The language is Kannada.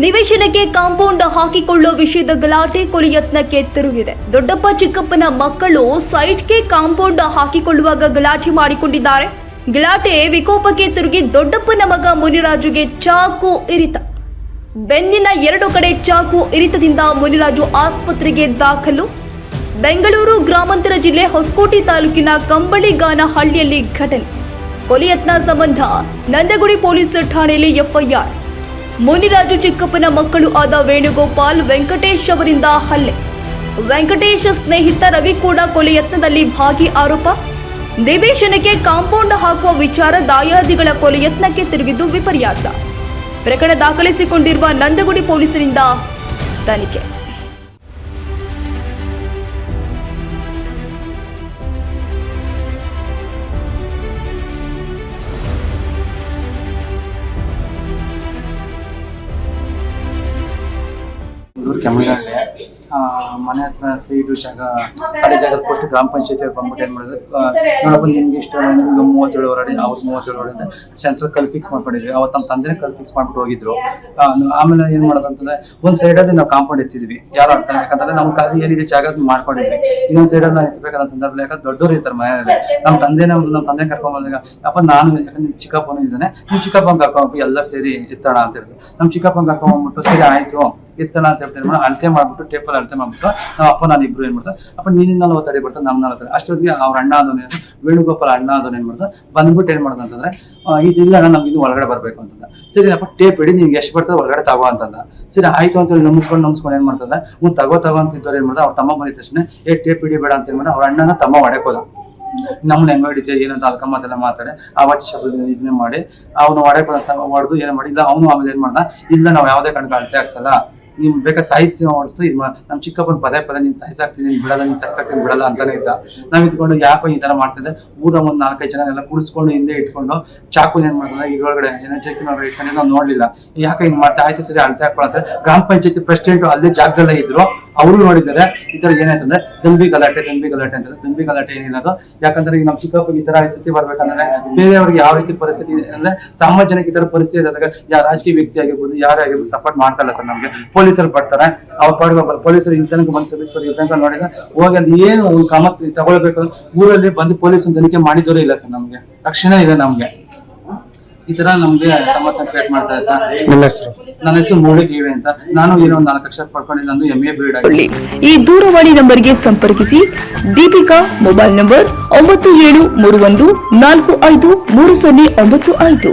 ನಿವೇಶನಕ್ಕೆ ಕಾಂಪೌಂಡ್ ಹಾಕಿಕೊಳ್ಳುವ ವಿಷಯದ ಗಲಾಟೆ ಕೊಲೆ ಯತ್ನಕ್ಕೆ ತಿರುಗಿದೆ. ದೊಡ್ಡಪ್ಪ, ಚಿಕ್ಕಪ್ಪನ ಮಕ್ಕಳು ಸೈಟ್ಗೆ ಕಾಂಪೌಂಡ್ ಹಾಕಿಕೊಳ್ಳುವಾಗ ಗಲಾಟೆ ಮಾಡಿಕೊಂಡಿದ್ದಾರೆ. ಗಲಾಟೆ ವಿಕೋಪಕ್ಕೆ ತಿರುಗಿ ದೊಡ್ಡಪ್ಪನ ಮಗ ಮುನಿರಾಜುಗೆ ಚಾಕು ಇರಿತ. ಬೆನ್ನಿನ ಎರಡು ಕಡೆ ಚಾಕು ಇರಿತದಿಂದ ಮುನಿರಾಜು ಆಸ್ಪತ್ರೆಗೆ ದಾಖಲು. ಬೆಂಗಳೂರು ಗ್ರಾಮಾಂತರ ಜಿಲ್ಲೆ ಹೊಸಕೋಟೆ ತಾಲೂಕಿನ ಕಂಬಳಿಗಾನ ಹಳ್ಳಿಯಲ್ಲಿ ಘಟನೆ. ಕೊಲೆ ಯತ್ನ ಸಂಬಂಧ ನಂದಗುಡಿ ಪೊಲೀಸ್ ಠಾಣೆಯಲ್ಲಿ ಎಫ್ಐಆರ್. ಮುನಿರಾಜು ಚಿಕ್ಕಪ್ಪನ ಮಕ್ಕಳು ಆದ ವೇಣುಗೋಪಾಲ್ ವೆಂಕಟೇಶ್ ಅವರಿಂದ ಹಲ್ಲೆ. ವೆಂಕಟೇಶ್ ಸ್ನೇಹಿತ ರವಿ ಕೂಡ ಕೊಲೆ ಯತ್ನದಲ್ಲಿ ಭಾಗಿ ಆರೋಪ. ನಿವೇಶನಕ್ಕೆ ಕಾಂಪೌಂಡ್ ಹಾಕುವ ವಿಚಾರ ದಾಯಾದಿಗಳ ಕೊಲೆ ಯತ್ನಕ್ಕೆ ತಿರುಗಿದ್ದು ವಿಪರ್ಯಾಸ. ಪ್ರಕರಣ ದಾಖಲಿಸಿಕೊಂಡಿರುವ ನಂದಗುಡಿ ಪೊಲೀಸರಿಂದ ತನಿಖೆ. ಆ, ಮನೆ ಹತ್ರ ಸೈಡು ಜಾಗ ಅದೇ ಜಾಗದ ಕೊಟ್ಟು ಗ್ರಾಮ ಪಂಚಾಯತಿ ಬಂದ್ಬಿಟ್ಟು ಏನು ಮಾಡಿದ್ರು ನೋಡಪ್ಪ ನಿಮ್ಗೆ ಇಷ್ಟ ನಿಮ್ಗೆ ಮೂವತ್ತೇಳು ಹೊರಡಿ ಅವ್ರು ಮೂವತ್ತೇಳು ಹೊರಡಿ ಸೆಂಟ್ರಲ್ ಕಲ್ ಫಿಕ್ಸ್ ಮಾಡ್ಕೊಂಡಿದ್ವಿ. ಅವತ್ತು ನಮ್ಮ ತಂದೆ ಕಲ್ ಫಿಕ್ಸ್ ಮಾಡ್ಬಿಟ್ಟು ಹೋಗಿದ್ರು. ಆಮೇಲೆ ಏನು ಮಾಡೋದಂತಂದ್ರೆ ಒಂದು ಸೈಡಲ್ಲಿ ನಾವು ಕಾಂಪೌಂಡ್ ಎತ್ತಿದ್ವಿ ಯಾರು ಅರ್ಥ ಯಾಕಂದ್ರೆ ನಮ್ಮ ಕಾಲ ಏನಿದೆ ಜಾಗ ಮಾಡ್ಕೊಂಡಿದ್ವಿ. ಇನ್ನೊಂದು ಸೈಡಲ್ಲಿ ನಾವು ಎತ್ತಬೇಕಾದ ಸಂದರ್ಭದಲ್ಲಿ ಯಾಕಂದ್ರೆ ದೊಡ್ಡವ್ರು ಇರ್ತಾರೆ ಮನೆಯಲ್ಲಿ. ನಮ್ಮ ತಂದೆ ನಮ್ಮ ತಂದೆ ಕರ್ಕೊಂಡ್ ಬಂದಾಗ ಅಪ್ಪ ನಾನು ಯಾಕಂದ್ರೆ ನಿಮ್ಮ ಚಿಕ್ಕಪ್ಪನ ಇದ್ದಾನೆ. ನಿಮ್ಮ ಚಿಕ್ಕಪ್ಪನ ಕರ್ಕೊಂಡು ಎಲ್ಲ ಸೇರಿ ಎತ್ತೋಣ ಅಂತ ಹೇಳಿದ್ವಿ ನಮ್ಮ ಚಿಕ್ಕಪ್ಪನ ಕರ್ಕೊಂಡ್ ಬಂದ್ಬಿಟ್ಟು ಸರಿ ಆಯ್ತು. ಎತ್ತಣ ಅಂತ ಹೇಳ್ಬಿಟ್ಟು ಏನ್ ಅಳತೆ ಮಾಡ್ಬಿಟ್ಟು ಟೇಪಲ್ಲಿ ಅಳತೆ ಮಾಡ್ಬಿಟ್ಟು ನಮ್ಮ ಅಪ್ಪ ನಾನು ಇಬ್ರು ಏನ್ ಮಾಡ್ತಾರೆ ಅಪ್ಪ ನೀನಿನ ಒತ್ತಡಿ ಬರ್ತಾರೆ ನಮ್ಮ ನಲ್ವತ್ತು ಅಷ್ಟೊತ್ತಿಗೆ ಅವ್ರ ಅಣ್ಣ ಅದನ್ನ ವೇಣುಗೋಪಾಲ ಅಣ್ಣ ಅದನ್ನ ಏನ್ ಮಾಡ್ತಾರೆ ಬಂದ್ಬಿಟ್ಟು ಏನ್ ಮಾಡೋದು ಅಂತಂದ್ರೆ ಇದಿಲ್ಲ ಅಣ್ಣ, ನಮ್ಗೆ ಇನ್ನು ಒಳಗಡೆ ಬರಬೇಕು ಅಂತಂದ. ಸರಿ ಅಪ್ಪ ಟೇಪ್ ಇಡಿ ನಿಮ್ಗೆ ಎಷ್ಟು ಬರ್ತದೆ ಒಳಗಡೆ ತಗೋ ಅಂತಂದ. ಸರಿ, ಆಯ್ತು ಅಂತ ಹೇಳಿ ನಮಸ್ಕೊಂಡು ನಮಸ್ಕೊಂಡು ಏನ್ ಮಾಡ್ತಾರೆ ಹ್ಞೂ, ತಗೋ ತಗೋ ಅಂತ ಇದ್ದವ್ರು ಏನ್ ಮಾಡ್ತಾರೆ ಅವ್ರ ತಮ್ಮ ಬಂದಿದ ತಕ್ಷಣ ಏ ಟೇಪ್ ಇಡಿ ಬೇಡ ಅಂತ ಏನು ಅವ್ರ ಅಣ್ಣನ ತಮ್ಮ ಒಡೆಕೋದ ನಮ್ಮನ್ನ ಹೆಂಗ ಹೊಡಿತೀಯ ಏನಂತ ಅಲ್ಕ ಮಾತೆಲ್ಲ ಮಾತಾಡಿ, ಆ ವಚ ಶಬ್ದ ಇದನ್ನೇ ಮಾಡಿ, ಅವನು ಹೊಡೆ ಹೊಡೆದು ಏನ್ ಮಾಡಿ, ಇಲ್ಲ, ಅವನು ಆಮೇಲೆ ಏನ್ ಮಾಡ್ದ? ಇಲ್ಲ, ನಾವು ಯಾವುದೇ ಕಣ್ಗೆ ಅಳತೆ ಹಾಕ್ಸಲ್ಲ. ನೀನ್ ಬೇಕಾ ಸಾಯಿಸ್ತೀವಿ ಓಡಿಸ್ತು ಇದು ನಮ್ಮ ಚಿಕ್ಕಪ್ಪನ ಪದೇ ಪದೇ ನೀನ್ ಸಾಯಿಸಾಕ್ತೀನಿ, ನೀನು ಬಿಡಲ್ಲ, ನೀನು ಸಾಯಿಸಾಕ್ತೀನಿ, ಬಿಡಲ್ಲ ಅಂತಾನೆ ಇದ್ದ. ನಾವು ಇದ್ಕೊಂಡು ಯಾಕೋ ಈ ತರ ಮಾಡ್ತಿದ್ದೆ ಊರ ಒಂದು ನಾಲ್ಕೈದು ಜನ ಎಲ್ಲ ಕುಡಿಸ್ಕೊಂಡು ಹಿಂದೆ ಇಟ್ಕೊಂಡು ಚಾಕು ಏನ್ ಮಾಡ್ತಾರೆ, ಇದ್ರೊಳಗಡೆ ಏನೋ ಚೆಕ್ಕಿನ ಒಳಗಡೆ ಇಟ್ಕೊಂಡು ನಾವು ನೋಡ್ಲಿಲ್ಲ. ಯಾಕೆ ಹಿಂಗ್ ಮಾಡ್ತಾ, ಆಯ್ತು ಸರಿ, ಅಳತೆ ಹಾಕೊಳತ್ತೆ ಗ್ರಾಮ ಪಂಚಾಯತಿ ಪ್ರೆಸಿಡೆಂಟ್ ಅಲ್ಲೇ ಜಾಗದಲ್ಲೇ ಇದ್ರು. ಅವರು ನೋಡಿದ್ದಾರೆ, ಈ ತರ ಏನಾಯ್ತಂದ್ರೆ ದಂಬಿ ಗಲಾಟೆ ದಂಬಿ ಗಲಾಟೆ ಅಂತಾರೆ ದಂಬಿ ಗಲಾಟೆ ಏನಿಲ್ಲ ಅದು. ಯಾಕಂದ್ರೆ ಈಗ ನಮ್ಮ ಚಿಕ್ಕಪ್ಪ ಈ ತರ ಸ್ಥಿತಿ ಬರ್ಬೇಕಂದ್ರೆ ಬೇರೆಯವ್ರಿಗೆ ಯಾವ ರೀತಿ ಪರಿಸ್ಥಿತಿ ಅಂದ್ರೆ ಸಾಮಾನ್ಯಕ್ಕೆ ಈ ತರ ಪರಿಸ್ಥಿತಿ ಆದಾಗ ಯಾವ ರಾಜಕೀಯ ವ್ಯಕ್ತಿ ಆಗಿರ್ಬೋದು, ಯಾರೇ ಆಗಿರ್ಬೋದು ಸಪೋರ್ಟ್ ಮಾಡ್ತಾರಲ್ಲ ಸರ್ ನಮ್ಗೆ. ಪೊಲೀಸರು ಬರ್ತಾರೆ, ಅವ್ರ ಪಾಡಿಗೆ ಪೊಲೀಸರು ಇಲ್ಲಿ ಬಂದು ಸರ್ವಿಸ್ ನೋಡಿದ್ರೆ ಹೋಗಿ ಅಲ್ಲಿ ಏನು ಒಂದು ಕ್ರಮ ತಗೊಳ್ಬೇಕು ಅಂದ್ರೆ ಊರಲ್ಲಿ ಬಂದು ಪೊಲೀಸ್ ತನಿಖೆ ಮಾಡಿದವರೇ ಇಲ್ಲ ಸರ್ ನಮ್ಗೆ. ರಕ್ಷಣೆ ಇದೆ ನಮ್ಗೆ. ಈ ತರ ನಮ್ಗೆ ಸಮಸ್ಯೆ ಕ್ರಿಯೇಟ್ ಮಾಡ್ತಾರೆ ಸರ್. ನಿಮ್ಮ ಹೆಸರು? ನನ್ನ ಹೆಸರು ಮೂಳಿಗೆ ಇವೆ ಅಂತ. ನಾನು ಏನೋ ಒಂದು ನಾಲ್ಕು ಲಕ್ಷ ಪಡ್ಕೊಂಡಿದ್ದು ನಂದು ಎಂ ಎ ಬಿ ಆಗಿ ಈ ದೂರವಾಣಿ ನಂಬರ್ಗೆ ಸಂಪರ್ಕಿಸಿ. ದೀಪಿಕಾ ಮೊಬೈಲ್ ನಂಬರ್ ಒಂಬತ್ತು ಏಳು ಮೂರು ಒಂದು ನಾಲ್ಕು ಐದು ಮೂರು ಸೊನ್ನೆ ಒಂಬತ್ತು ಐದು.